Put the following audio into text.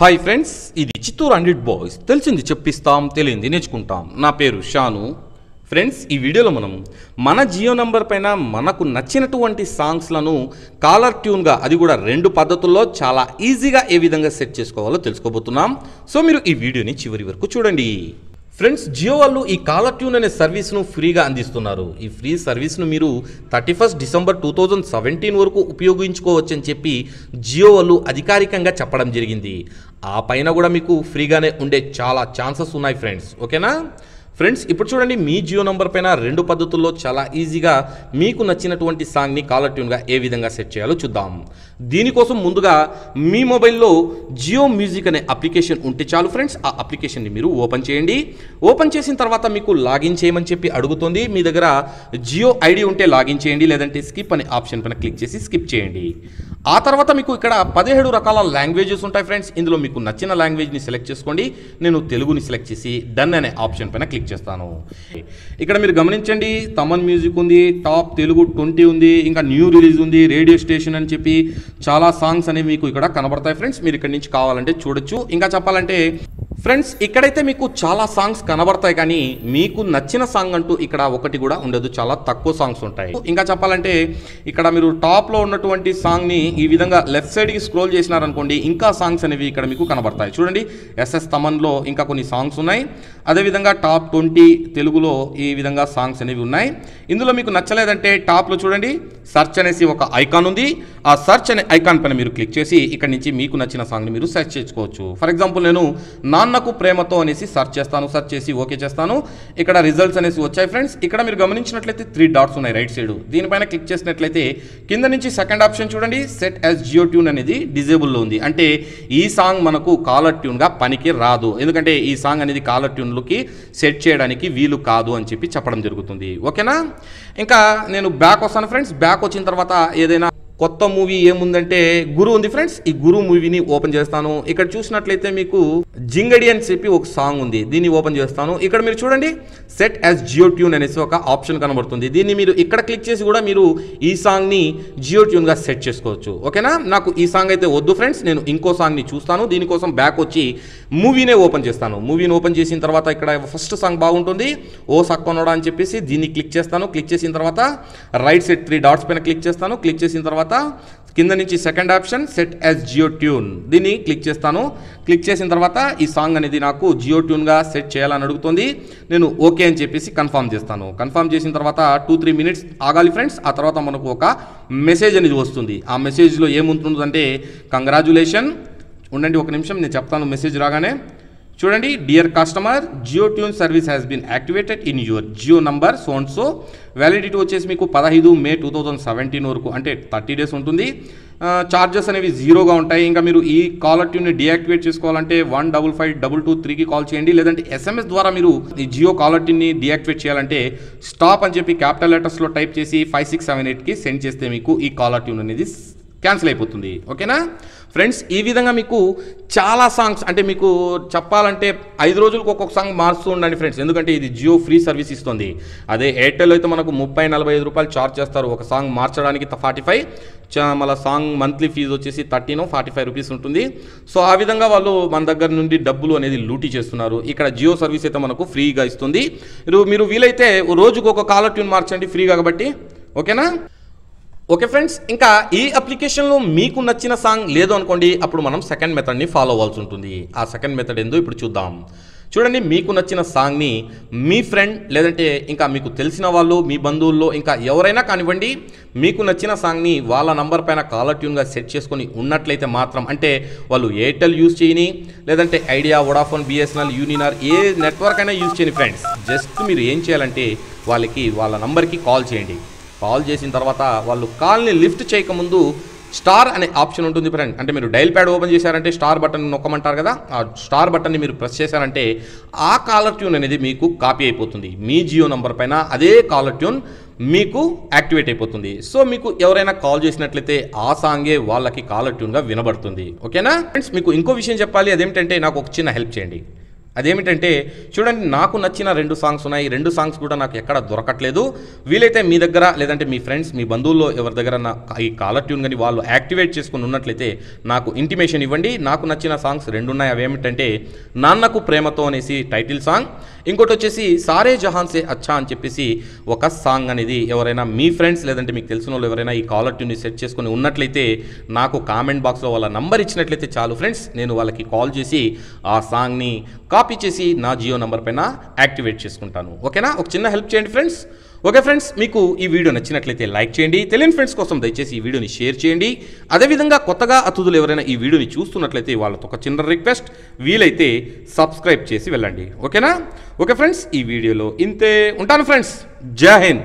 Hi friends ఇది Chittoor hundred boys తెలిసింది చెప్పిస్తాం తెలియంది నేర్చుకుంటాం. నా పేరు షాను. ఫ్రెండ్స్ ఈ వీడియోలో మనం మన జియో నంబర్ పైన మనకు నచ్చినటువంటి సాంగ్స్లను కాలర్ ట్యూన్గా అది కూడా రెండు పద్ధతుల్లో చాలా ఈజీగా ఏ విధంగా సెట్ చేసుకోవాలో తెలుసుకోబోతున్నాం. సో మీరు ఈ వీడియోని చివరి వరకు చూడండి. ఫ్రెండ్స్ జియో వాళ్ళు ఈ కాలర్ ట్యూన్ అనే సర్వీస్ను ఫ్రీగా అందిస్తున్నారు. ఈ ఫ్రీ సర్వీస్ను మీరు thirty first December two thousand seventeen వరకు ఉపయోగించుకోవచ్చని చెప్పి జియో వాళ్ళు అధికారికంగా చెప్పడం జరిగింది. ఆ పైన కూడా మీకు ఫ్రీగానే ఉండే చాలా ఛాన్సెస్ ఉన్నాయి ఫ్రెండ్స్ ఓకేనా ఫ్రెండ్స్ ఇప్పుడు చూడండి మీ జియో నంబర్ పైన రెండు పద్ధతుల్లో చాలా ఈజీగా మీకు నచ్చినటువంటి సాంగ్ని కాలర్ ట్యూన్గా ఏ విధంగా సెట్ చేయాలో చూద్దాం. దీనికోసం ముందుగా మీ మొబైల్లో జియో మ్యూజిక్ అనే అప్లికేషన్ ఉంటే చాలు ఫ్రెండ్స్ ఆ అప్లికేషన్ని మీరు ఓపెన్ చేయండి. ఓపెన్ చేసిన తర్వాత మీకు లాగిన్ చేయమని చెప్పి అడుగుతుంది. మీ దగ్గర జియో ఐడి ఉంటే లాగిన్ చేయండి లేదంటే స్కిప్ అనే ఆప్షన్ పైన క్లిక్ చేసి స్కిప్ చేయండి. ఆ తర్వాత మీకు ఇక్కడ పదిహేడు రకాల లాంగ్వేజెస్ ఉంటాయి ఫ్రెండ్స్ ఇందులో మీకు నచ్చిన లాంగ్వేజ్ని సెలెక్ట్ చేసుకోండి. నేను తెలుగుని సెలెక్ట్ చేసి డన్ అనే ఆప్షన్ పైన క్లిక్ చేస్తాను. ఇక్కడ మీరు గమనించండి తమన్ మ్యూజిక్ ఉంది టాప్ తెలుగు ట్వంటీ ఉంది ఇంకా న్యూ రిలీజ్ ఉంది రేడియో స్టేషన్ అని చెప్పి చాలా సాంగ్స్ అనేవి మీకు ఇక్కడ కనబడతాయి ఫ్రెండ్స్. మీరు ఇక్కడ నుంచి కావాలంటే చూడొచ్చు. ఇంకా చెప్పాలంటే ఫ్రెండ్స్ ఇక్కడైతే మీకు చాలా సాంగ్స్ కనబడతాయి కానీ మీకు నచ్చిన సాంగ్ అంటూ ఇక్కడ ఒకటి కూడా ఉండదు. చాలా తక్కువ సాంగ్స్ ఉంటాయి. ఇంకా చెప్పాలంటే ఇక్కడ మీరు టాప్లో ఉన్నటువంటి సాంగ్ని ఈ విధంగా లెఫ్ట్ సైడ్కి స్క్రోల్ చేసినారనుకోండి ఇంకా సాంగ్స్ అనేవి ఇక్కడ మీకు కనబడతాయి. చూడండి ఎస్ఎస్ తమన్లో ఇంకా కొన్ని సాంగ్స్ ఉన్నాయి. అదేవిధంగా టాప్ ట్వంటీ తెలుగులో ఈ విధంగా సాంగ్స్ అనేవి ఉన్నాయి. ఇందులో మీకు నచ్చలేదంటే టాప్లో చూడండి సర్చ్ అనేసి ఒక ఐకాన్ ఉంది. ఆ సెర్చ్ అనే ఐకాన్ పైన మీరు క్లిక్ చేసి ఇక్కడ నుంచి మీకు నచ్చిన సాంగ్ని మీరు సెర్చ్ చేసుకోవచ్చు. ఫర్ ఎగ్జాంపుల్ నేను నాన్నకు ప్రేమతో అనేసి సెర్చ్ చేస్తాను సెర్చ్ చేసి ఓకే చేస్తాను. ఇక్కడ రిజల్ట్స్ అనేసి వచ్చాయి ఫ్రెండ్స్. ఇక్కడ మీరు గమనించినట్లయితే త్రీ డాట్స్ ఉన్నాయి రైట్ సైడ్ దీనిపైన క్లిక్ చేసినట్లయితే కింద నుంచి సెకండ్ ఆప్షన్ చూడండి. సెట్ యాజ్ జియో ట్యూన్ అనేది డిజేబుల్లో ఉంది. అంటే ఈ సాంగ్ మనకు కాలర్ ట్యూన్గా పనికి రాదు. ఎందుకంటే ఈ సాంగ్ అనేది కాలర్ ట్యూన్లోకి సెట్ చేయడానికి వీలు కాదు అని చెప్పి చెప్పడం జరుగుతుంది. ఓకేనా? ఇంకా నేను బ్యాక్ వస్తాను ఫ్రెండ్స్. బ్యాక్ వచ్చిన తర్వాత ఏదైనా కొత్త మూవీ ఏముందంటే గురు ఉంది ఫ్రెండ్స్. ఈ గురు మూవీని ఓపెన్ చేస్తాను. ఇక్కడ చూసినట్లయితే మీకు జింగడి అని చెప్పి ఒక సాంగ్ ఉంది. దీన్ని ఓపెన్ చేస్తాను. ఇక్కడ మీరు చూడండి. సెట్ యాజ్ జియో ట్యూన్ అనేసి ఒక ఆప్షన్ కనబడుతుంది. దీన్ని మీరు ఇక్కడ క్లిక్ చేసి కూడా మీరు ఈ సాంగ్ని జియో ట్యూన్గా సెట్ చేసుకోవచ్చు. ఓకేనా? నాకు ఈ సాంగ్ అయితే వద్దు ఫ్రెండ్స్. నేను ఇంకో సాంగ్ని చూస్తాను. దీనికోసం బ్యాక్ వచ్చి మూవీనే ఓపెన్ చేస్తాను. మూవీని ఓపెన్ చేసిన తర్వాత ఇక్కడ ఫస్ట్ సాంగ్ బాగుంటుంది. ఓ సక్కొనోడా అని చెప్పేసి దీన్ని క్లిక్ చేస్తాను. క్లిక్ చేసిన తర్వాత రైట్ సైడ్ త్రీ డాట్స్ పైన క్లిక్ చేస్తాను. క్లిక్ చేసిన తర్వాత తర్వాత కింద నుంచి second option set as Jio tune దీన్ని క్లిక్ చేస్తాను. క్లిక్ చేసిన తర్వాత ఈ సాంగ్ అనేది నాకు జియో ట్యూన్గా సెట్ చేయాలని అడుగుతుంది. నేను ఓకే అని చెప్పేసి కన్ఫర్మ్ చేస్తాను. కన్ఫామ్ చేసిన తర్వాత టూ త్రీ మినిట్స్ ఆగాలి ఫ్రెండ్స్ ఆ తర్వాత మనకు ఒక మెసేజ్ అనేది వస్తుంది. ఆ మెసేజ్లో ఏముంటుందంటే కంగ్రాచులేషన్ ఉండండి ఒక నిమిషం నేను చెప్తాను మెసేజ్ రాగానే. చూడండి dear customer Jio tune service has been activated in your Jio number so and so validity వచ్చేసి మీకు పదహైదు మే టూ థౌజండ్ సెవెంటీన్ వరకు అంటే థర్టీ డేస్ ఉంటుంది. ఛార్జెస్ అనేవి జీరోగా ఉంటాయి. ఇంకా మీరు ఈ కాలర్ ట్యూన్ని డియాక్టివేట్ చేసుకోవాలంటే one double five double two త్రీకి కాల్ చేయండి. లేదంటే ఎస్ఎంఎస్ ద్వారా మీరు ఈ జియో కాలర్ ట్యూన్ని డియాక్టివేట్ చేయాలంటే స్టాప్ అని చెప్పి క్యాపిటల్ లెటర్స్లో టైప్ చేసి ఫైవ్ సిక్స్ సెవెన్ ఎయిట్కి సెండ్ చేస్తే మీకు ఈ కాలర్ ట్యూన్ అనేది క్యాన్సిల్ అయిపోతుంది. ఓకేనా? ఫ్రెండ్స్ ఈ విధంగా మీకు చాలా సాంగ్స్ అంటే మీకు చెప్పాలంటే ఐదు రోజులకు ఒక్కొక్క సాంగ్ మారుస్తూ ఉండండి ఫ్రెండ్స్. ఎందుకంటే ఇది జియో ఫ్రీ సర్వీస్ ఇస్తుంది. అదే ఎయిర్టెల్ అయితే మనకు ముప్పై నలభై ఐదు రూపాయలు ఛార్జ్ చేస్తారు. ఒక సాంగ్ మార్చడానికి ఫార్టీ ఫైవ్ మళ్ళీ సాంగ్ మంత్లీ ఫీజు వచ్చేసి థర్టీన్ ఫార్టీ ఫైవ్ రూపీస్ ఉంటుంది. సో ఆ విధంగా వాళ్ళు మన దగ్గర నుండి డబ్బులు అనేది లూటీ చేస్తున్నారు. ఇక్కడ జియో సర్వీస్ అయితే మనకు ఫ్రీగా ఇస్తుంది. మీరు మీరు వీలైతే రోజుకు ఒక కాలర్ ట్యూన్ మార్చండి ఫ్రీగా కాబట్టి. ఓకేనా? ఓకే ఫ్రెండ్స్ ఇంకా ఈ అప్లికేషన్లో మీకు నచ్చిన సాంగ్ లేదు అనుకోండి అప్పుడు మనం సెకండ్ మెథడ్ని ఫాలో అవ్వాల్సి ఉంటుంది. ఆ సెకండ్ మెథడ్ ఏందో ఇప్పుడు చూద్దాం. చూడండి మీకు నచ్చిన సాంగ్ని మీ ఫ్రెండ్ లేదంటే ఇంకా మీకు తెలిసిన వాళ్ళు మీ బంధువుల్లో ఇంకా ఎవరైనా కానివ్వండి మీకు నచ్చిన సాంగ్ని వాళ్ళ నంబర్ పైన కాలర్ ట్యూన్గా సెట్ చేసుకొని ఉన్నట్లయితే మాత్రం అంటే వాళ్ళు ఎయిర్టెల్ యూజ్ చేయని లేదంటే ఐడియా వొడాఫోన్ బిఎస్ఎన్ఎల్ యూనినార్ ఏ నెట్వర్క్ అయినా యూజ్ చేయని ఫ్రెండ్స్ జస్ట్ మీరు ఏం చేయాలంటే వాళ్ళకి వాళ్ళ నంబర్కి కాల్ చేయండి. కాల్ చేసిన తర్వాత వాళ్ళు కాల్ని లిఫ్ట్ చేయకముందు స్టార్ అనే ఆప్షన్ ఉంటుంది ఫ్రెండ్. అంటే మీరు డైల్ ప్యాడ్ ఓపెన్ చేశారంటే స్టార్ బటన్ నొక్కమంటారు కదా? ఆ స్టార్ బటన్ని మీరు ప్రెస్ చేశారంటే ఆ కాలర్ ట్యూన్ అనేది మీకు కాపీ అయిపోతుంది. మీ జియో నంబర్ పైన అదే కాలర్ ట్యూన్ మీకు యాక్టివేట్ అయిపోతుంది. సో మీకు ఎవరైనా కాల్ చేసినట్లయితే ఆ సాంగే వాళ్ళకి కాలర్ ట్యూన్గా వినబడుతుంది. ఓకేనా? ఫ్రెండ్స్ మీకు ఇంకో విషయం చెప్పాలి. అదేమిటంటే నాకు ఒక చిన్న హెల్ప్ చేయండి. అదేమిటంటే చూడండి నాకు నచ్చిన రెండు సాంగ్స్ ఉన్నాయి. రెండు సాంగ్స్ కూడా నాకు ఎక్కడ దొరకట్లేదు. వీలైతే మీ దగ్గర లేదంటే మీ ఫ్రెండ్స్ మీ బంధువుల్లో ఎవరి దగ్గర నా ఈ కాలర్ ట్యూన్ కానీ వాళ్ళు యాక్టివేట్ చేసుకుని ఉన్నట్లయితే నాకు ఇంటిమేషన్ ఇవ్వండి. నాకు నచ్చిన సాంగ్స్ రెండు ఉన్నాయి. అవి ఏమిటంటే నాన్నకు ప్రేమతో అనేసి టైటిల్ సాంగ్ ఇంకోటి వచ్చేసి సారే జహాన్ సే అచ్చా అని చెప్పేసి ఒక సాంగ్ అనేది ఎవరైనా మీ ఫ్రెండ్స్ లేదంటే మీకు తెలిసిన వాళ్ళు ఎవరైనా ఈ కాలర్ ట్యూన్ని సెట్ చేసుకుని ఉన్నట్లయితే నాకు కామెంట్ బాక్స్లో వాళ్ళ నంబర్ ఇచ్చినట్లయితే చాలు. ఫ్రెండ్స్ నేను వాళ్ళకి కాల్ చేసి ఆ సాంగ్ని కాపీ చేసి నా జియో నంబర్ పైన యాక్టివేట్ చేసుకుంటాను. ఓకేనా? ఒక చిన్న హెల్ప్ చేయండి ఫ్రెండ్స్. ఓకే ఫ్రెండ్స్ మీకు ఈ వీడియో నచ్చినట్లయితే లైక్ చేయండి. తెలియని ఫ్రెండ్స్ కోసం దయచేసి ఈ వీడియోని షేర్ చేయండి. అదేవిధంగా కొత్తగా అతిథులు ఎవరైనా ఈ వీడియోని చూస్తున్నట్లయితే వాళ్ళతో ఒక చిన్న రిక్వెస్ట్ వీలైతే సబ్స్క్రైబ్ చేసి వెళ్ళండి. ఓకేనా? ఓకే ఫ్రెండ్స్ ఈ వీడియోలో ఇంతే. ఉంటాను ఫ్రెండ్స్. జై హింద్.